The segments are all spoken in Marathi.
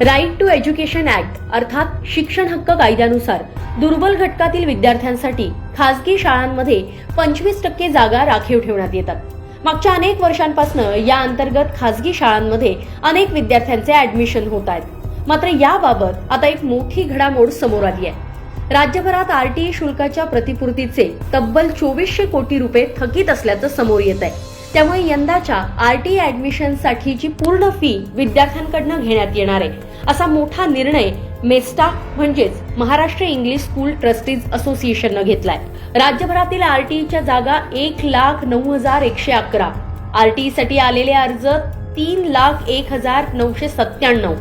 राईट टू एज्युकेशन ऍक्ट अर्थात शिक्षण हक्क कायद्यानुसार दुर्बल घटकातील विद्यार्थ्यांसाठी खासगी शाळांमध्ये पंचवीस टक्के जागा राखीव ठेवण्यात येतात. मागच्या अनेक वर्षांपासून या अंतर्गत खासगी शाळांमध्ये अनेक विद्यार्थ्यांचे ऍडमिशन होत आहेत. मात्र याबाबत आता एक मोठी घडामोड समोर आली आहे. राज्यभरात आरटीई शुल्काच्या प्रतिपूर्तीचे तब्बल चोवीसशे कोटी रुपये थकीत असल्याचं समोर येत आहे. त्यामुळे यंदाच्या आर ऍडमिशन साठीची पूर्ण फी विद्यार्थ्यांकडनं घेण्यात येणार आहे असा मोठा निर्णय मेस्टा म्हणजेच महाराष्ट्र इंग्लिश स्कूल ट्रस्टीज असोसिएशननं घेतलाय. राज्यभरातील आरटीईच्या जागा एक लाख नऊ हजार एकशे अकरा. आरटीई साठी आलेले अर्ज तीन लाख एक हजार नऊशे सत्त्याण्णव.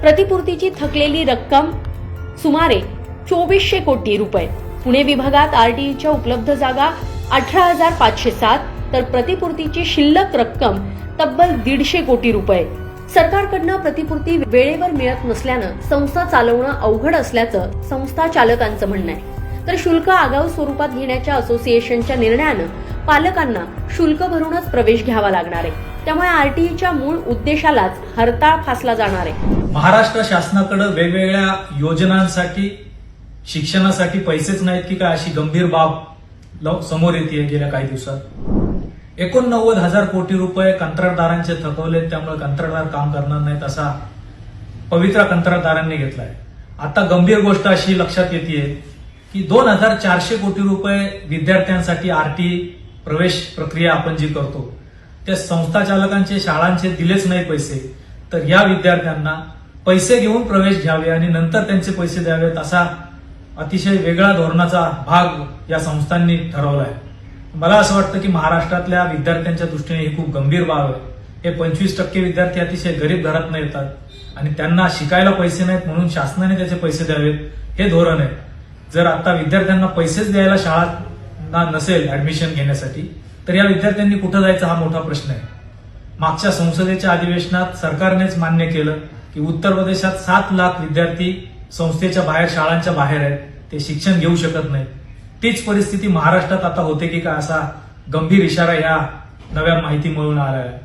प्रतिपूर्तीची थकलेली रक्कम सुमारे चोवीसशे कोटी रुपये. पुणे विभागात आरटीईच्या उपलब्ध जागा अठरा हजार पाचशे सात तर प्रतिपूर्तीची शिल्लक रक्कम तब्बल दीडशे कोटी रुपये. सरकारकडनं प्रतिपूर्ती वेळेवर मिळत नसल्यानं संस्था चालवणं अवघड असल्याचं संस्था चालकांचं म्हणणं आहे. तर शुल्क आगाऊ स्वरूपात घेण्याच्या असोसिएशनच्या निर्णयानं पालकांना शुल्क भरूनच प्रवेश घ्यावा लागणार आहे. त्यामुळे आरटीईच्या मूळ उद्देशालाच हरताळ फासला जाणार आहे. महाराष्ट्र शासनाकडे वेगवेगळ्या योजनांसाठी शिक्षणासाठी पैसेच नाहीत की काय अशी गंभीर बाब समोर येते गेल्या काही दिवसात? एकोणनव्वद हजार कोटी रुपये कंत्राटदारांचे थकवले त्यामुळे कंत्राटदार काम करणार नाहीत असा पवित्रा कंत्राटदारांनी घेतलाय. आता गंभीर गोष्ट अशी लक्षात येते की दोन हजार चारशे कोटी रुपये विद्यार्थ्यांसाठी आरटी प्रवेश प्रक्रिया आपण जी करतो त्या संस्था चालकांचे शाळांचे दिलेच नाही पैसे. तर या विद्यार्थ्यांना पैसे घेऊन प्रवेश घ्यावे आणि नंतर त्यांचे पैसे द्यावेत असा अतिशय वेगळा धोरणाचा भाग या संस्थांनी ठरवला आहे मला असं वाटतं की महाराष्ट्रातल्या विद्यार्थ्यांच्या दृष्टीने ही खूप गंभीर बाब आहे. हे पंचवीस टक्के विद्यार्थी अतिशय गरीब घरातनं येतात आणि त्यांना शिकायला पैसे नाहीत म्हणून शासनाने त्याचे पैसे द्यावेत हे धोरण आहे. जर आता विद्यार्थ्यांना पैसेच द्यायला शाळा नसेल ऍडमिशन घेण्यासाठी तर या विद्यार्थ्यांनी कुठं जायचा हा मोठा प्रश्न आहे? मागच्या संसदेच्या अधिवेशनात सरकारनेच मान्य केलं की उत्तर प्रदेशात सात लाख विद्यार्थी संस्थेच्या बाहेर शाळांच्या बाहेर आहेत ते शिक्षण घेऊ शकत नाही तीच परिस्थिती महाराष्ट्रात आता होते की का असा गंभीर इशारा या नव्या माहिती मिळून आला आहे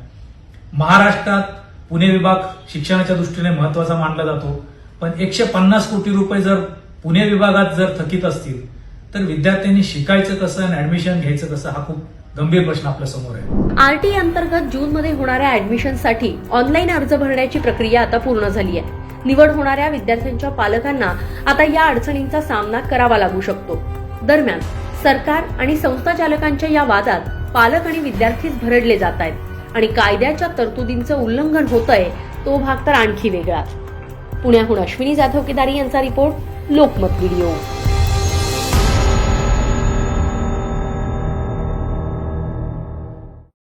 महाराष्ट्रात पुणे विभाग शिक्षणाच्या दृष्टीने महत्त्वाचा मानला जातो पण एकशे पन्नास कोटी रुपये जर पुणे विभागात जर थकीत असतील तर विद्यार्थ्यांनी शिकायचं कसं आणि ऍडमिशन घ्यायचं कसं हा खूप गंभीर प्रश्न आपल्यासमोर आहे. आरटी अंतर्गत जून मध्ये होणाऱ्या ऍडमिशनसाठी ऑनलाईन अर्ज भरण्याची प्रक्रिया आता पूर्ण झाली आहे निवड होणाऱ्या विद्यार्थ्यांच्या पालकांना आता या अडचणींचा सामना करावा लागू शकतो. दरम्यान सरकार आणि संस्था चालकांच्या या वादात पालक आणि विद्यार्थीच भरडले जात आहेत आणि कायद्याच्या तरतुदींचं उल्लंघन होत आहे तो भाग तर आणखी वेगळा. पुण्याहून अश्विनी जाधव केदारी यांचा रिपोर्ट लोकमत व्हिडिओ.